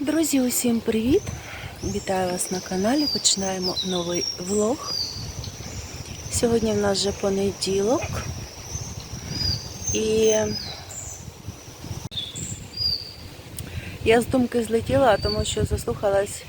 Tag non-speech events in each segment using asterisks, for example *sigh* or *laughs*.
Друзі, усім привіт! Вітаю вас на каналі. Починаємо новий влог. Сьогодні в нас вже понеділок. І я з думки злетіла, тому що заслухалась.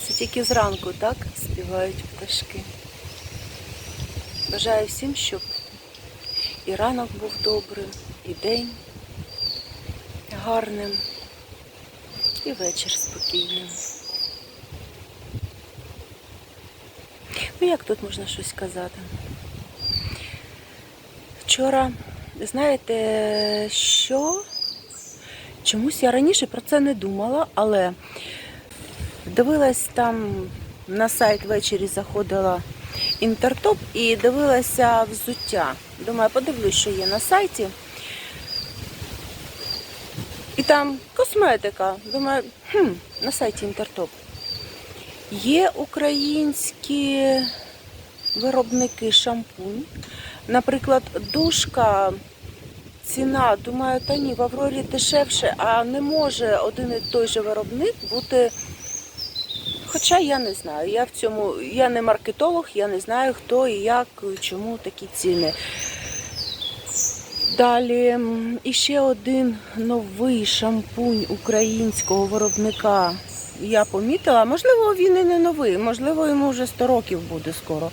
Це тільки зранку, так? Співають пташки. Бажаю всім, щоб і ранок був добрим, і день гарним і вечір спокійним. Ну як тут можна щось сказати? Вчора, знаєте, що? Чомусь я раніше про це не думала, але дивилась там на сайт ввечері заходила інтертоп і дивилася взуття. Думаю, подивлюсь, що є на сайті. І там косметика. Думаю, хм, на сайті Інтертоп. Є українські виробники шампунь. Наприклад, душка, ціна, думаю, та ні, в Аврорі дешевше, а не може один і той же виробник бути. Хоча я не знаю, я в цьому, я не маркетолог, я не знаю, хто і як, чому такі ціни. Далі іще один новий шампунь українського виробника я помітила. Можливо, він і не новий, можливо, йому вже 100 років буде скоро.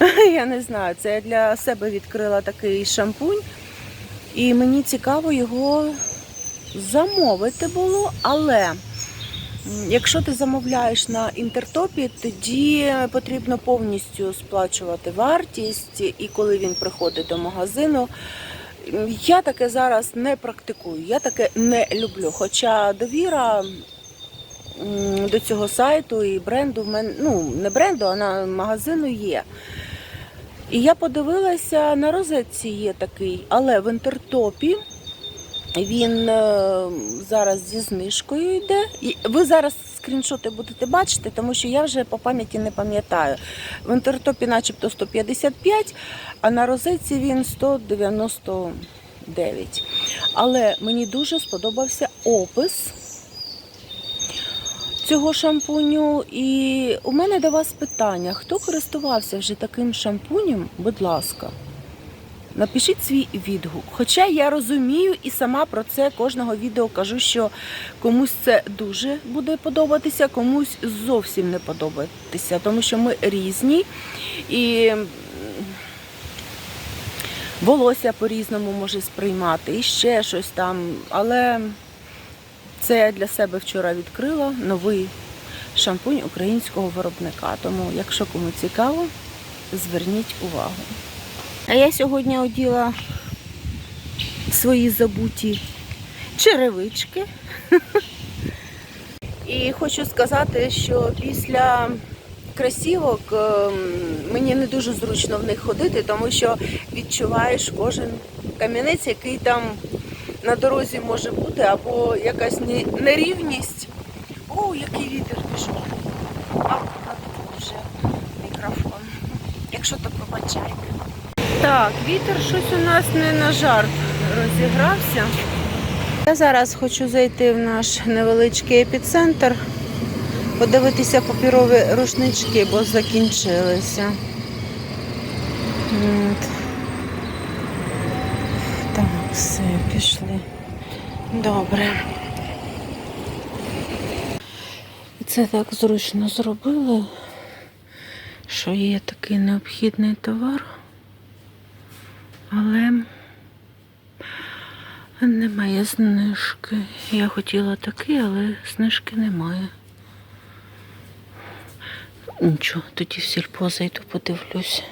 *laughs* Я не знаю. Це я для себе відкрила такий шампунь. І мені цікаво його замовити було, але якщо ти замовляєш на інтертопі, тоді потрібно повністю сплачувати вартість, і коли він приходить до магазину. Я таке зараз не практикую, я таке не люблю. Хоча довіра до цього сайту і бренду в мене, ну не бренду, а на магазину є. І я подивилася, на розетці є такий, але в інтертопі він е, зараз зі знижкою йде. Ви зараз скріншоти будете бачити, тому що я вже по пам'яті не пам'ятаю. В інтертопі начебто 155, а на розетці він 199. Але мені дуже сподобався опис цього шампуню. І у мене до вас питання: хто користувався вже таким шампунем, будь ласка. Напишіть свій відгук. Хоча я розумію і сама про це кожного відео кажу, що комусь це дуже буде подобатися, комусь зовсім не подобатися, тому що ми різні і волосся по-різному може сприймати, і ще щось там. Але це я для себе вчора відкрила новий шампунь українського виробника. Тому, якщо кому цікаво, зверніть увагу. А я сьогодні оділа свої забуті черевички. І хочу сказати, що після кросівок ем, мені не дуже зручно в них ходити, тому що відчуваєш кожен камінець, який там на дорозі може бути, або якась нерівність. О, який вітер пішов. А, вже мікрофон. Якщо то пробачайте. Так, вітер щось у нас не на жарт розігрався. Я зараз хочу зайти в наш невеличкий епіцентр, подивитися папірові рушнички, бо закінчилися. От. Так, все, пішли. Добре. Це так зручно зробили, що є такий необхідний товар. Але немає знижки. Я хотіла такий, але знижки немає. Нічого, тоді в сільпо зайду, подивлюсь.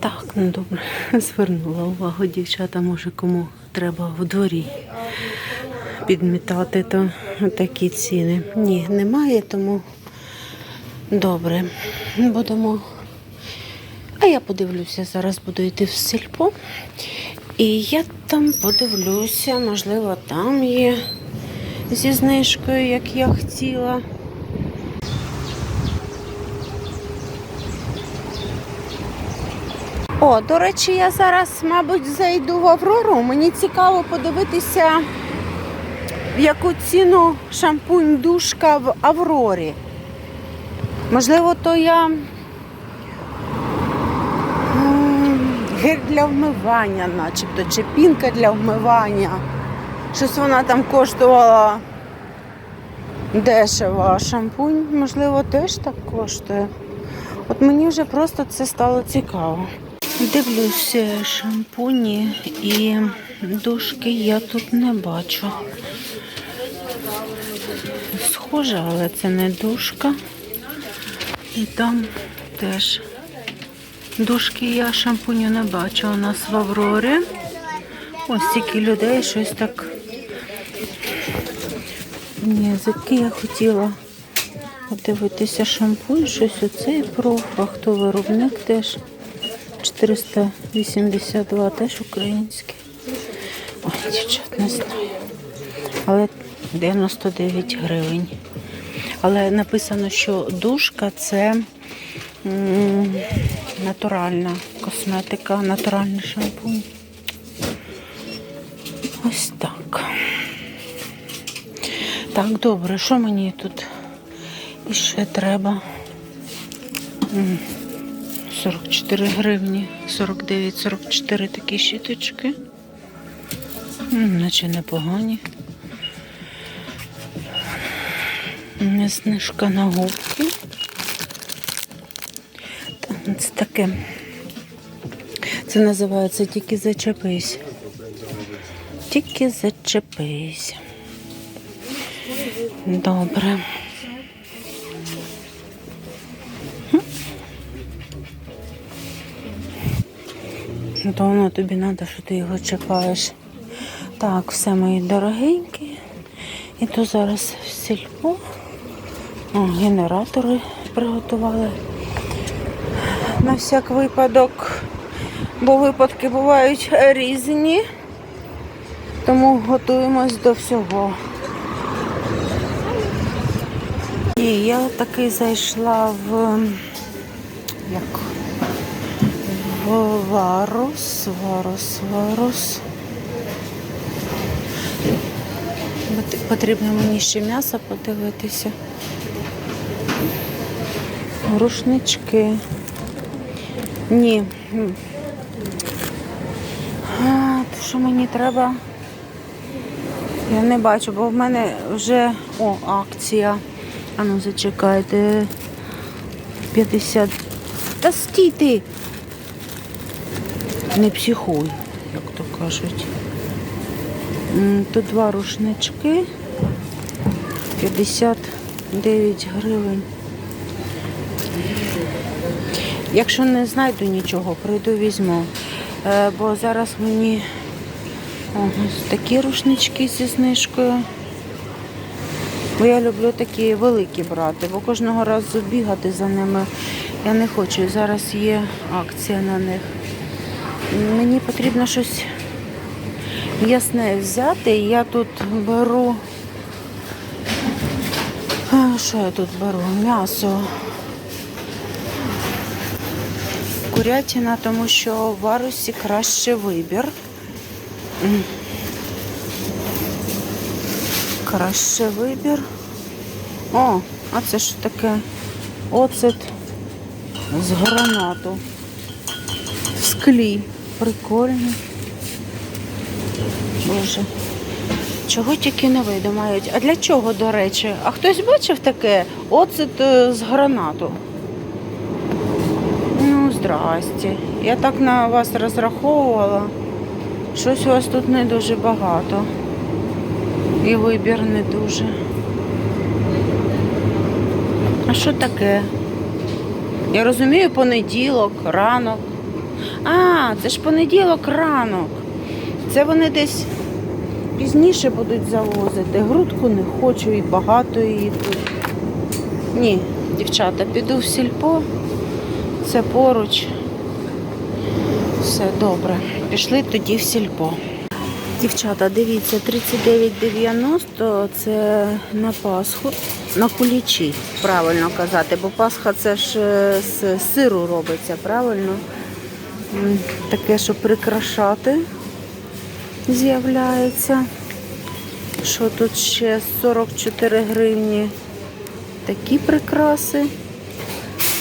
Так, ну добре, звернула увагу дівчата, може кому треба в дворі підмітати, то такі ціни. Ні, немає, тому добре. Будемо а я подивлюся, зараз буду йти в сільпо. І я там подивлюся, можливо, там є зі знижкою, як я хотіла. О, до речі, я зараз, мабуть, зайду в Аврору. Мені цікаво подивитися в яку ціну шампунь душка в Аврорі. Можливо, то я гель для вмивання, начебто, чи пінка для вмивання. Щось вона там коштувала дешево, а шампунь, можливо, теж так коштує. От мені вже просто це стало цікаво. Дивлюся шампуні і дужки я тут не бачу. Схоже, але це не дужка. І там теж дужки я шампуню не бачу. У нас в Аврорі. Ось стільки людей, щось так. Ні, язики я хотіла подивитися шампунь, щось оцей проф, а хто виробник теж. 482 теж український. Ой, дівчат, не знаю. Але 99 гривень. Але написано, що душка це натуральна косметика, натуральний шампунь. Ось так. Так, добре, що мені тут іще треба? 44 гривні, 49-44 такі щіточки. Наче непогані. Не знижка на губки. Це таке. Це називається тільки зачепись. Тільки зачепись. Добре. То воно тобі треба, що ти його чекаєш. Так, все мої дорогенькі. І то зараз в сільпо. О, генератори приготували. На всяк випадок, бо випадки бувають різні. Тому готуємось до всього. І я таки зайшла в як в Варус, Варус, Варус. Потрібно мені ще м'ясо подивитися. Рушнички. Ні. То що мені треба? Я не бачу, бо в мене вже о, акція. А ну зачекайте. 50. Та стій ти! Не психуй, як то кажуть. Тут два рушнички. 59 гривень. Якщо не знайду нічого, прийду візьму. Е, Бо зараз мені такі рушнички зі знижкою. Бо я люблю такі великі брати, бо кожного разу бігати за ними я не хочу. Зараз є акція на них. Мені потрібно щось м'ясне взяти. Я тут беру. Що я тут беру? М'ясо. Курятина, тому що в варусі краще вибір. Краще вибір. О, а це що таке? Оцет з гранату. В склі. Прикольно. Боже. Чого тільки не видумають. А для чого, до речі? А хтось бачив таке? Оцет е, з гранату. Здрасте. Я так на вас розраховувала. Щось у вас тут не дуже багато. І вибір не дуже. А що таке? Я розумію, понеділок, ранок. А, це ж понеділок, ранок. Це вони десь пізніше будуть завозити. Грудку не хочу і багато її тут. Ні, дівчата, піду в сільпо. Це поруч. Все добре. Пішли тоді в сільпо. Дівчата, дивіться, 39,90 це на Пасху, на кулічі, правильно казати, бо Пасха це ж е, з сиру робиться, правильно? Таке, що прикрашати з'являється. Що тут ще 44 гривні? Такі прикраси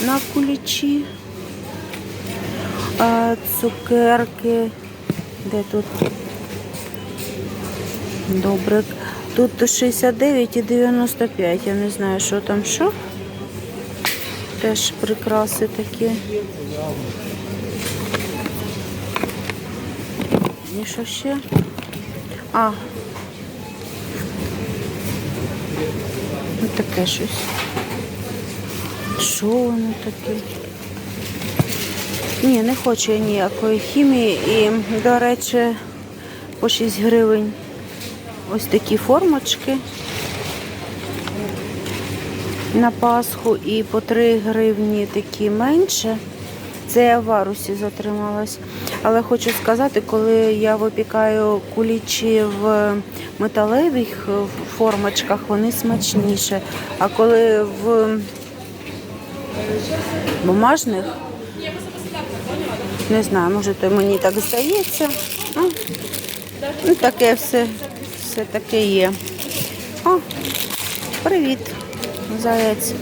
на кулічі. Цукерки. Де тут? Добре. Тут 69 і 95. Я не знаю, що там що. Теж прикраси такі. І що ще? А. Ну, таке щось. Що воно таке? Ні, не хочу я ніякої хімії. І, до речі, по 6 гривень ось такі формочки на Пасху і по 3 гривні такі менше. Це я в варусі затрималась. Але хочу сказати, коли я випікаю кулічі в металевих формочках, вони смачніше. А коли в бумажних, не знаю, може то мені так здається. Ну, таке все, все таке є. О, привіт, заяць.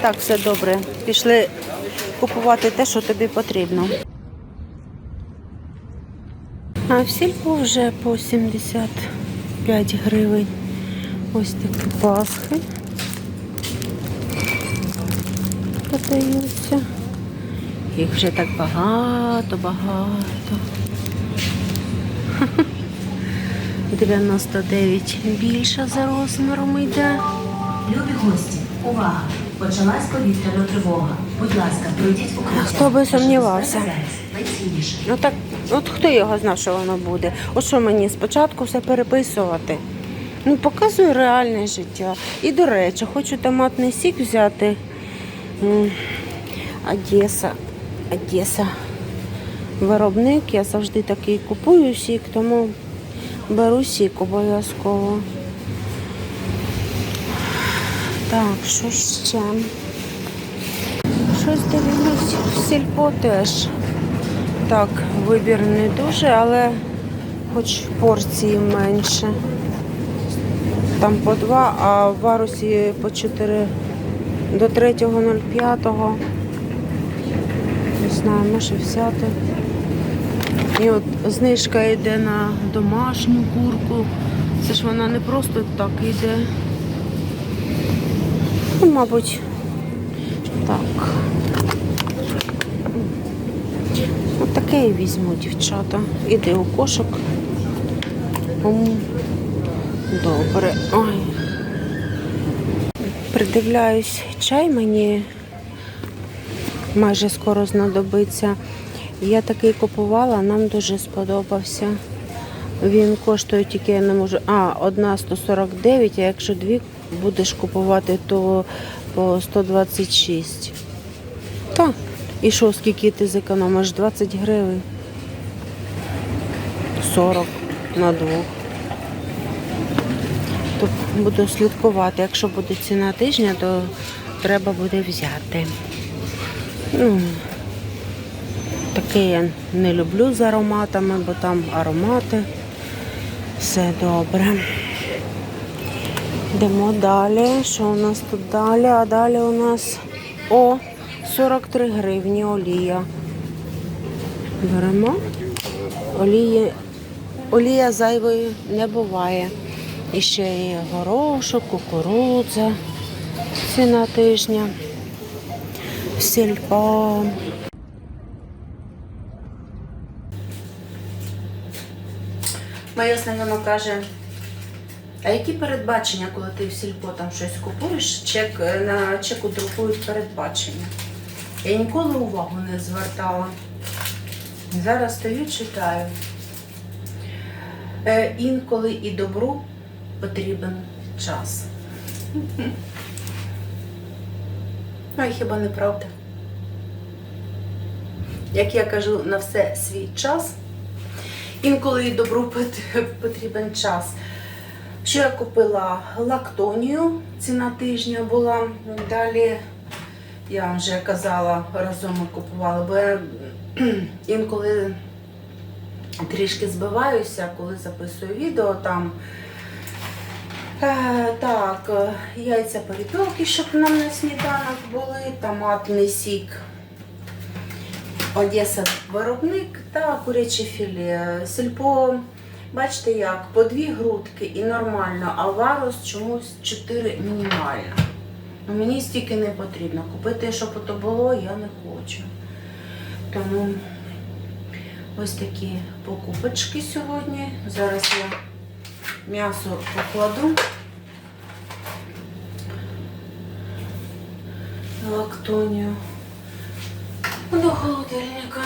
Так, все добре. Пішли купувати те, що тобі потрібно. А в сільпо вже по 75 гривень. Ось такі пасхи. Подаються. Їх вже так багато, багато. *laughs* 99 більша за розміром йде. Любі гості, увага! Почалась повітряна тривога. Будь ласка, пройдіть укриття. Хто би сумнівався. Ну так, от хто його знав, що воно буде? От що мені спочатку все переписувати? Ну, показую реальне життя. І до речі, хочу томатний сік взяти. Одеса. Одеса. Виробник, я завжди такий купую сік, тому беру сік обов'язково. Так, що ще? Щось дивлюсь в сільпо теж. Так, вибір не дуже, але хоч порції менше. Там по два, а в варусі по 4 до 3.05. Не знаю, може взяти. І от знижка йде на домашню курку. Це ж вона не просто так йде. Ну, мабуть, так. Таке і візьму, дівчата. Іди у кошик. Добре. Ой. Придивляюсь, чай мені майже скоро знадобиться. Я такий купувала, нам дуже сподобався. Він коштує тільки я не можу. А, одна 149, а якщо дві будеш купувати, то по 126. Так. І що, скільки ти зекономиш? 20 гривень. 40 на двох. То буду слідкувати. Якщо буде ціна тижня, то треба буде взяти. Ну, таке я не люблю з ароматами, бо там аромати. Все добре. Йдемо далі. Що у нас тут далі? А далі у нас о 43 гривні олія. Беремо. Олії, олія зайвої не буває. І ще є горошок, кукурудза. Ціна тижня. Сільпо. Моя основна каже, а які передбачення, коли ти в сільпо там щось купуєш, чек, е, на чеку друкують передбачення. Я ніколи увагу не звертала. Зараз стою, читаю. Е, інколи і добру потрібен час. Ну, і хіба не правда? Як я кажу, на все свій час. Інколи і добру потрібен час. Що я купила лактонію, ціна тижня була. Далі я вам вже казала, разом ми купували, бо я *clears throat* інколи трішки збиваюся, коли записую відео там. Е, так, е, яйця перепілки, щоб нам на сніданок були, томатний сік. Одеса виробник та куряче філе. Сільпо, бачите як, по дві грудки і нормально, а варус чомусь 4 мінімально. Ну, мені стільки не потрібно. Купити, щоб ото було, я не хочу. Тому ось такі покупочки сьогодні. Зараз я м'ясо покладу. Лактонію до холодильника.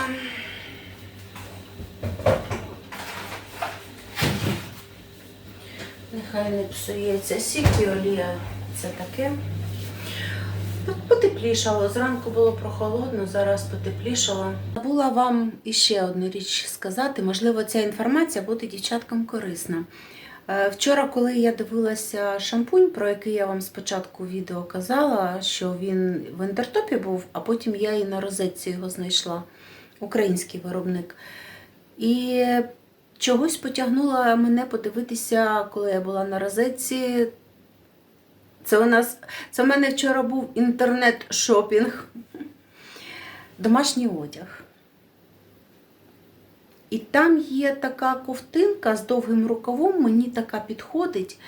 Нехай не псується сік олія. Це таке. Потеплішало. Зранку було прохолодно, зараз потеплішало. Забула вам іще одну річ сказати. Можливо, ця інформація буде дівчаткам корисна. Е, Вчора, коли я дивилася шампунь, про який я вам спочатку відео казала, що він в інтертопі був, а потім я і на розетці його знайшла. Український виробник. І чогось потягнула мене подивитися, коли я була на розетці. Це у нас, це в мене вчора був інтернет-шопінг. Домашній одяг. І там є така ковтинка з довгим рукавом, мені така підходить.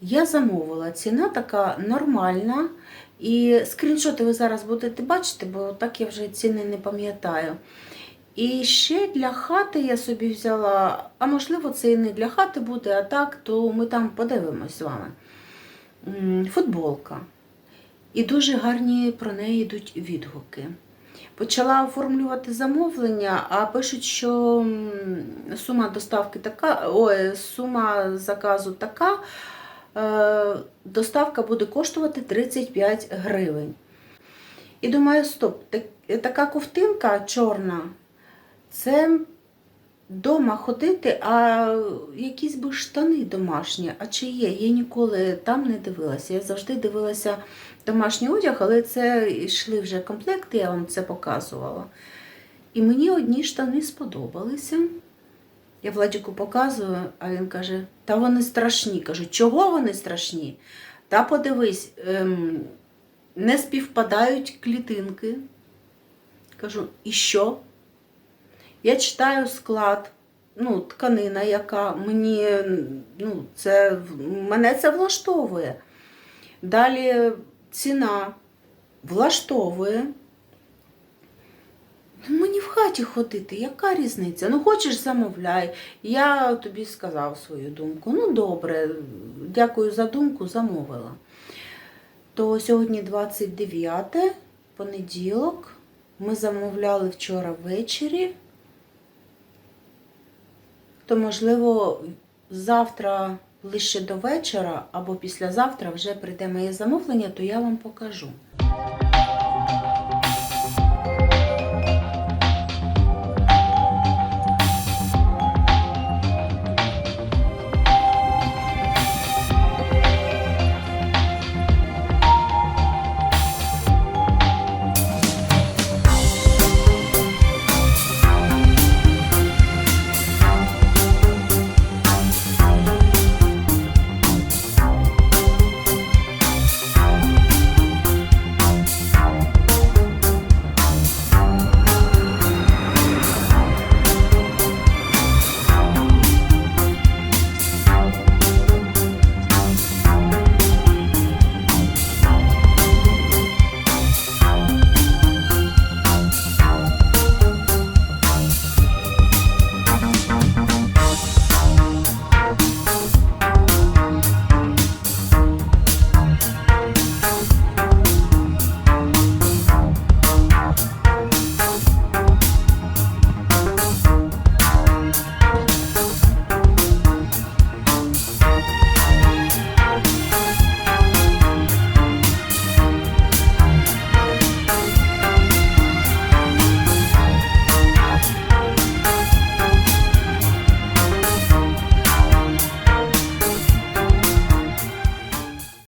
Я замовила. Ціна така нормальна. І скріншоти ви зараз будете бачити, бо так я вже ціни не пам'ятаю. І ще для хати я собі взяла, а можливо, це і не для хати буде, а так, то ми там подивимось з вами. Футболка. І дуже гарні про неї йдуть відгуки. Почала оформлювати замовлення, а пишуть, що сума доставки така, ой, сума заказу така, е, доставка буде коштувати 35 гривень. І думаю, стоп, так- така ковтинка чорна, це дома ходити, а якісь би штани домашні, а чи є? Я ніколи там не дивилася. Я завжди дивилася домашній одяг, але це йшли вже комплекти, я вам це показувала. І мені одні штани сподобалися. Я Владіку показую, а він каже: та вони страшні. Кажу, чого вони страшні? Та подивись, ем, не співпадають клітинки. Кажу, і що? Я читаю склад, ну, тканина, яка мені, ну, це, мене це влаштовує. Далі ціна влаштовує. Ну, Мені в хаті ходити, яка різниця? Ну, хочеш, замовляй. Я тобі сказав свою думку. Ну, добре, дякую за думку, замовила. То сьогодні 29 понеділок. Ми замовляли вчора ввечері. То, можливо, завтра ближче до вечора або післязавтра вже прийде моє замовлення, то я вам покажу.